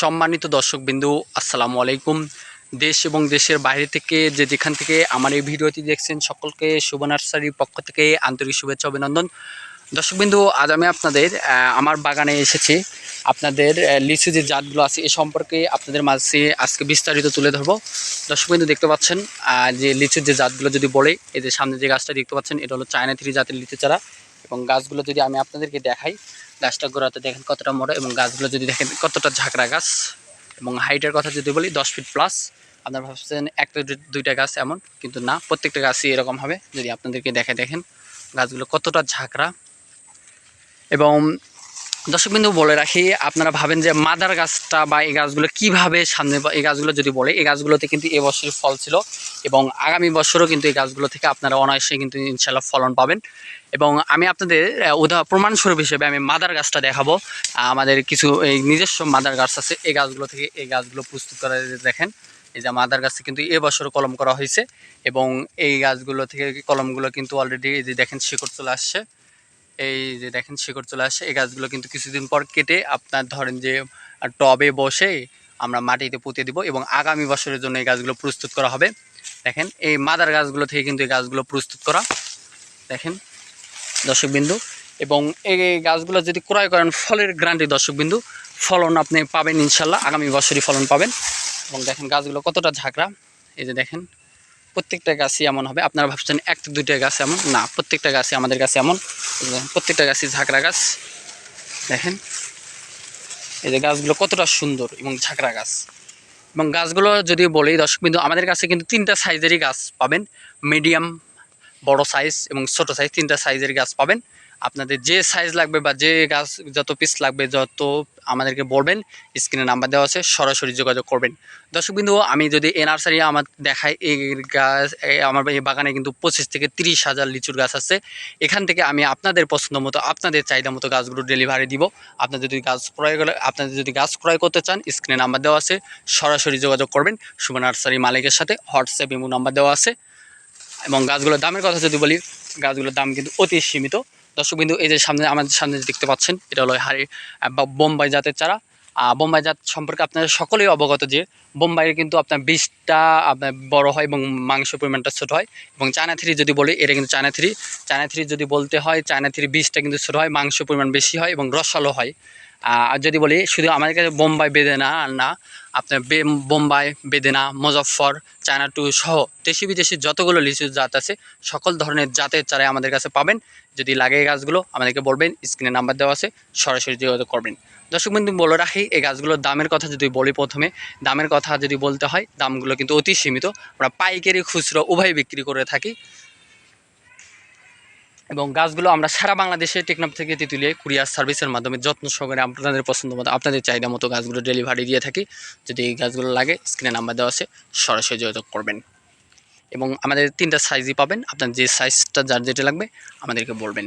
সম্মানিত দর্শকবিন্দু, আসসালামু আলাইকুম। দেশ এবং দেশের বাইরে থেকে যে যেখান থেকে আমার এই ভিডিওটি দেখছেন, সকলকে শুভ নার্সারির পক্ষ থেকে আন্তরিক শুভেচ্ছা, অভিনন্দন। দর্শকবিন্দু, আজ আমি আপনাদের আমার বাগানে এসেছি। আপনাদের লিচু যে জাতগুলো আছে, এ সম্পর্কে আপনাদের মাঝে আজকে বিস্তারিত তুলে ধরবো। দর্শকবিন্দু দেখতে পাচ্ছেন যে লিচুর যে জাতগুলো যদি বলে যে সামনে যে গাছটা দেখতে পাচ্ছেন, এটা হলো চায়না থ্রি জাতের লিচু চারা। এবং গাছগুলো যদি আমি আপনাদেরকে দেখাই গাছটা গোড়াতে দেখেন কতটা মোটা এবং গাছগুলো যদি দেখেন কতটা ঝাঁকড়া গাছ এবং হাইটের কথা যদি বলি, দশ ফিট প্লাস আপনারা ভাবছেন একটা দুইটা গাছ এমন, কিন্তু না, প্রত্যেকটা গাছই এরকম হবে। যদি আপনাদেরকে দেখে দেখেন, গাছগুলো কতটা ঝাঁকড়া এবং দর্শকবিন্দু বলে রাখি, আপনারা ভাবেন যে মাদার গাছটা বা এই গাছগুলো কীভাবে সামনে এই গাছগুলো যদি বলে, এই গাছগুলোতে কিন্তু এবছরই ফল ছিল এবং আগামী বছরও কিন্তু এই গাছগুলো থেকে আপনারা অনায়াসে কিন্তু ইনশাল্লাহ ফলন পাবেন। এবং আমি আপনাদের উদাহরণ প্রমাণস্বরূপ হিসেবে আমি মাদার গাছটা দেখাবো। আমাদের কিছু, এই নিজস্ব মাদার গাছ আছে, এই গাছগুলো থেকে এই গাছগুলো প্রস্তুত করা দেখেন, এই যে মাদার গাছে কিন্তু এবছর কলম করা হয়েছে এবং এই গাছগুলো থেকে কলমগুলো কিন্তু অলরেডি যে দেখেন, শিকড় চলে আসছে। এই যে দেখেন শিকড় চলে আসে, এই গাছগুলো কিন্তু কিছুদিন পর কেটে আপনার ধরেন যে টবে বসে আমরা মাটিতে পুঁতে দিব এবং আগামী বছরের জন্য এই গাছগুলো প্রস্তুত করা হবে। দেখেন, এই মাদার গাছগুলো থেকে কিন্তু এই গাছগুলো প্রস্তুত করা। দেখেন, দর্শকবিন্দু, এবং এই গাছগুলো যদি ক্রয় করেন ফলের গ্রান্টি, দর্শকবিন্দু, ফলন আপনি পাবেন ইনশাল্লাহ, আগামী বছরই ফলন পাবেন। এবং দেখেন গাছগুলো কতটা ঝাঁকড়া। এই যে দেখেন প্রত্যেকটা গাছই এমন হবে। আপনারা ভাবছেন এক দুইটা গাছ এমন। না, প্রত্যেকটা গাছই আমাদের কাছে এমন। প্রত্যেকটা গাছই ঝাঁকড়া গাছ। দেখেন। এই যে গাছগুলো কতটা সুন্দর এবং ঝাঁকড়া গাছ। এবং গাছগুলো যদি বলি দর্শকবিন্দু আমাদের কাছে কিন্তু তিনটা সাইজেরই গাছ পাবেন। মিডিয়াম, বড় সাইজ এবং ছোট সাইজ তিনটা সাইজের গাছ পাবেন। আপনাদের যে সাইজ লাগবে বা যে গাছ, যত পিস লাগবে, যত আমাদেরকে বলবেন স্ক্রিনে নাম্বার দেওয়া আছে, সরাসরি যোগাযোগ করবেন। দর্শকবিন্দু আমি যদি এ নার্সারি আমার দেখাই, এই গাছ আমার এই বাগানে কিন্তু পঁচিশ থেকে তিরিশ হাজার লিচুর গাছ আছে। এখান থেকে আমি আপনাদের পছন্দ মতো, আপনাদের চাহিদা মতো গাছগুলো ডেলিভারি দিব। আপনাদের যদি গাছ ক্রয় করে আপনাদের যদি গাছ ক্রয় করতে চান স্ক্রিনে নাম্বার দেওয়া আছে, সরাসরি যোগাযোগ করবেন। শুভ নার্সারি মালিকের সাথে হোয়াটসঅ্যাপ ইমো নাম্বার দেওয়া আছে। এবং গাছগুলোর দামের কথা যদি বলি, গাছগুলোর দাম কিন্তু অতি সীমিত। দর্শক বিন্দু এই যে সামনে আমাদের সামনে দেখতে পাচ্ছেন, এটা হলো হাড়ি বোম্বাই জাতের চারা। বোম্বাই জাত সম্পর্কে আপনারা সকলেই অবগত যে বোম্বাইয়ের কিন্তু আপনার বীজটা আপনার বড় হয় এবং মাংস পরিমাণটা ছোটো হয় এবং চায়না থ্রি যদি বলি, এটা কিন্তু চায়না থ্রি। চায়না থ্রি যদি বলতে হয়, চায়না থ্রি বীজটা কিন্তু ছোটো হয় মাংস পরিমাণ বেশি হয় এবং রসালো হয়। আর যদি বলি, শুধু আমাদের কাছে বোম্বাই বেদেনা না, আপনার বে- বোম্বাই বেদেনা, মুজফ্ফর, চায়না টু সহ দেশি বিদেশি যতগুলো লিচু জাত আছে, সকল ধরনের জাতের চারাই আমাদের কাছে পাবেন। যদি লাগে গাছগুলো, আমাদেরকে বলবেন, স্ক্রিনে নাম্বার দেওয়া আছে, সরাসরি যোগাযোগ করবেন। দর্শক বিন্দু বলে রাখি, এই গাছগুলোর দামের কথা যদি বলি প্রথমে, দামের কথা যদি বলতে হয়, দামগুলো কিন্তু অতি সীমিত। আমরা পাইকারি খুচরো উভয় বিক্রি করে থাকি। এবং গাছগুলো আমরা সারা বাংলাদেশে টেকনাফ থেকে তেঁতুলিয়ে কুরিয়ার সার্ভিসের মাধ্যমে যত্ন সহকারে আপনাদের পছন্দ মতো, আপনাদের চাহিদা মতো গাছগুলো ডেলিভারি দিয়ে থাকি। যদি এই গাছগুলো লাগে, স্ক্রিনে নাম্বার দেওয়া আছে, সরাসরি যোগাযোগ করবেন। এবং আমাদের তিনটা সাইজই পাবেন, আপনার যে সাইজটা যার যেটা লাগবে, আমাদেরকে বলবেন।